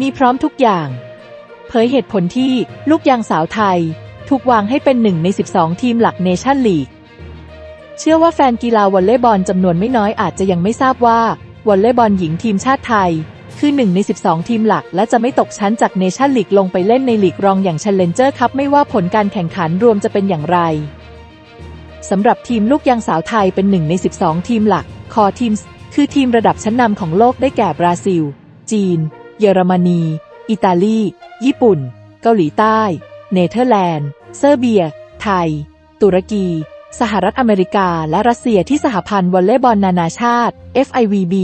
มีพร้อมทุกอย่าง เผยเหตุผลที่ลูกยางสาวไทย ถูกวางให้เป็นหนึ่งใน 12 ทีมหลักเนชั่นลีก เชื่อว่าแฟนกีฬาวอลเลย์บอลจำนวนไม่น้อยอาจจะยังไม่ทราบว่าวอลเลย์บอลหญิงทีมชาติไทย คือหนึ่งใน 12 ทีมหลัก และจะไม่ตกชั้นจากเนชั่นลีกลงไปเล่นในลีกรองอย่าง Challenger ครับไม่ว่าผลการแข่งขันรวมจะเป็นอย่างไรสำหรับทีมลูกยางสาวไทยเป็นหนึ่งใน 12 ทีมหลัก คอทีมส์คือทีมระดับชั้นนำของโลกได้แก่บราซิล จีน เยอรมนี อิตาลี ญี่ปุ่น เกาหลีใต้ เนเธอร์แลนด์ เซอร์เบีย ไทย ตุรกี สหรัฐอเมริกา และรัสเซียที่สหพันธ์วอลเลย์บอลนานาชาติ FIVB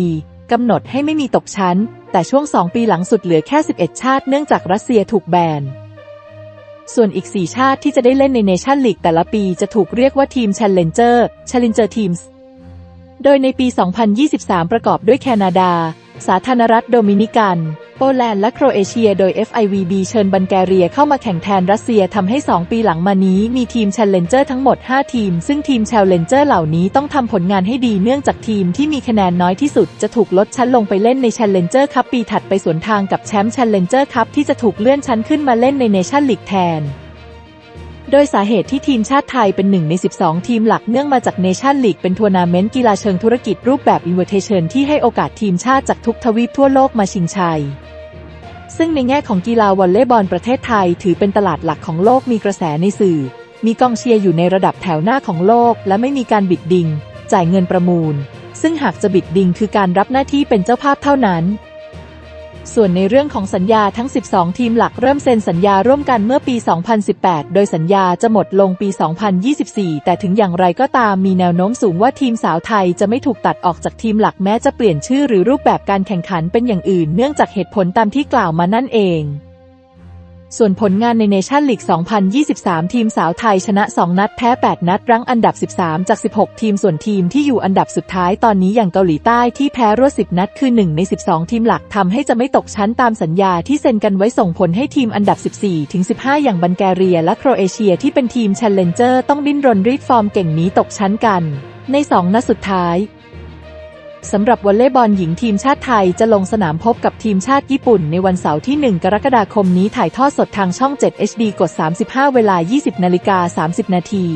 กำหนดให้ไม่มีตกชั้น แต่ช่วง 2 ปีหลังสุดเหลือแค่ 11 ชาติเนื่องจากรัสเซียถูกแบน ส่วนอีก 4 ชาติที่จะได้เล่นในเนชั่นลีกแต่ละปีจะถูกเรียกว่าทีม Challenger Challenger Teams โดยในปี 2023 ประกอบด้วยแคนาดา สาธารณรัฐโดมินิกัน โปแลนด์และโครเอเชียโดย FIVB เชิญบัลแกเรียเข้ามาแข่งแทนรัสเซียทำให้ 2 ปีหลังมานี้มีทีมเชลเลนเจอร์ทั้งหมด 5 ทีม ซึ่งทีมเชลเลนเจอร์เหล่านี้ต้องทำผลงานให้ดีเนื่องจากทีมที่มีคะแนนน้อยที่สุด จะถูกลดชั้นลงไปเล่นในเชลเลนเจอร์คัพปีถัดไปสวนทางกับแชมป์เชลเลนเจอร์คัพที่จะถูกเลื่อนชั้นขึ้นมาเล่นในเนชั่นลีกแทน โดยสาเหตุที่ทีมชาติไทยเป็นหนึ่งใน 12 ทีมหลักเนื่องมาจากเนชั่นลีกเป็นทัวร์นาเมนต์กีฬาเชิงธุรกิจรูปแบบอินเว t เทชันที่ให้โอกาสทีมชาติจากทุกทวีปทั่วโลกมาชิงชัย ซึ่งในแง่ของกีฬาวอลเลย์บอลประเทศไทยถือเป็นตลาดหลักของโลกมีกระแสในสื่อ มีกองเชียร์อยู่ในระดับแถวหน้าของโลก และไม่มีการบิดดิง จ่ายเงินประมูล ซึ่งหากจะบิดดิงคือการรับหน้าที่เป็นเจ้าภาพเท่านั้น ส่วนในเรื่องของสัญญาทั้ง 12 ทีมหลักเริ่มเซ็นสัญญาร่วมกันเมื่อปี 2018 โดยสัญญาจะหมดลงปี 2024 แต่ถึงอย่างไรก็ตามมีแนวโน้มสูงว่าทีมสาวไทยจะไม่ถูกตัดออกจากทีมหลักแม้จะเปลี่ยนชื่อหรือรูปแบบการแข่งขันเป็นอย่างอื่น เนื่องจากเหตุผลตามที่กล่าวมานั่นเอง ส่วนผลงานในเนชั่นลีก 2023 ทีมสาวไทยชนะ 2 นัดแพ้ 8 นัด รั้งอันดับ 13 จาก 16 ทีมส่วนทีมที่อยู่อันดับสุดท้ายตอนนี้อย่างเกาหลีใต้ที่แพ้รวด 10 นัดคือ 1 ใน 12 ทีมหลักทำให้จะไม่ตกชั้นตามสัญญาที่เซ็นกันไว้ส่งผลให้ทีมอันดับ 14 ถึง 15 อย่างบัลแกเรียและโครเอเชียที่เป็นทีม Challenger ต้องดิ้นรนรีดฟอร์มเก่งนี้ตกชั้นกัน ใน 2 นัดสุดท้าย สำหรับวอลเลย์บอลหญิงทีมชาติไทยจะลงสนามพบกับทีมชาติญี่ปุ่นในวันเสาร์ที่ 1 กรกฎาคมนี้ถ่ายทอดสดทางช่อง 7 HD กด 35 เวลา 20นาฬิกา30 นาที